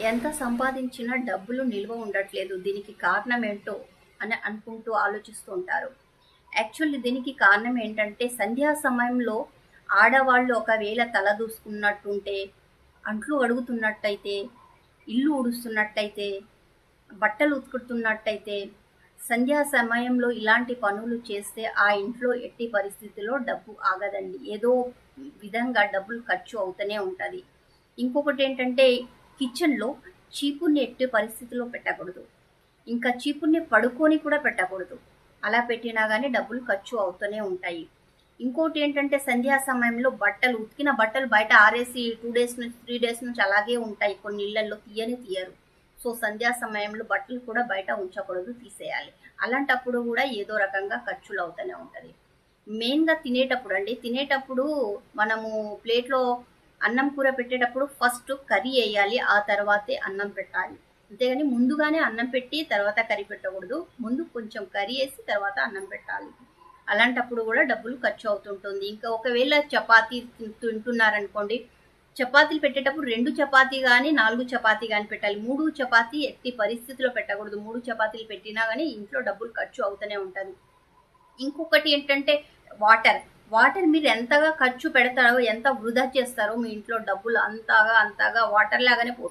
ఎంత సంపాదించినా డబ్బులు నిల్వ ఉండట్లేదు. దీనికి కారణం ఏంటో అని అనుకుంటూ ఆలోచిస్తూ ఉంటారు. యాక్చువల్లీ దీనికి కారణం ఏంటంటే సంధ్యా సమయంలో ఆడవాళ్ళు ఒకవేళ తల దూసుకున్నట్టుంటే అంట్లు అడుగుతున్నట్టయితే ఇల్లు ఉడుస్తున్నట్టయితే బట్టలు ఉతుకుతున్నట్టయితే సంధ్యా సమయంలో ఇలాంటి పనులు చేస్తే ఆ ఇంట్లో ఎట్టి పరిస్థితిలో డబ్బు ఆగదండి. ఏదో విధంగా డబ్బులు ఖర్చు అవుతూనే ఉంటుంది. ఇంకొకటి ఏంటంటే కిచెన్లో చీపుని ఎట్టి పరిస్థితిలో పెట్టకూడదు. ఇంకా చీపుని పడుకొని కూడా పెట్టకూడదు. అలా పెట్టినా కానీ డబ్బులు ఖర్చు అవుతూనే ఉంటాయి. ఇంకోటి ఏంటంటే సంధ్యా సమయంలో బట్టలు ఉతికిన బట్టలు బయట ఆరేసి టూ డేస్ నుంచి త్రీ డేస్ నుంచి అలాగే ఉంటాయి. కొన్ని ఇళ్ళలో తీయని తీయరు. సో సంధ్యా సమయంలో బట్టలు కూడా బయట ఉంచకూడదు తీసేయాలి. అలాంటప్పుడు కూడా ఏదో రకంగా ఖర్చులు అవుతూనే ఉంటుంది. మెయిన్గా తినేటప్పుడు అండి తినేటప్పుడు మనము ప్లేట్లో అన్నం కూర పెట్టేటప్పుడు ఫస్ట్ కర్రీ వేయాలి ఆ తర్వాతే అన్నం పెట్టాలి. అంతేగాని ముందుగానే అన్నం పెట్టి తర్వాత కర్రీ పెట్టకూడదు. ముందు కొంచెం కర్రీ వేసి తర్వాత అన్నం పెట్టాలి. అలాంటప్పుడు కూడా డబ్బులు ఖర్చు అవుతుంటుంది. ఇంకా ఒకవేళ చపాతీ తింటున్నారనుకోండి చపాతీలు పెట్టేటప్పుడు రెండు చపాతీ కానీ నాలుగు చపాతీ కానీ పెట్టాలి. మూడు చపాతీ ఎట్టి పరిస్థితిలో పెట్టకూడదు. మూడు చపాతీలు పెట్టినా కానీ ఇంట్లో డబ్బులు ఖర్చు అవుతూనే ఉంటుంది. ఇంకొకటి ఏంటంటే వాటర్. వాటర్ మీరు ఎంతగా ఖర్చు పెడతారో ఎంత వృధా చేస్తారో మీ ఇంట్లో డబ్బులు అంతగా అంతగా వాటర్ లాగానే పో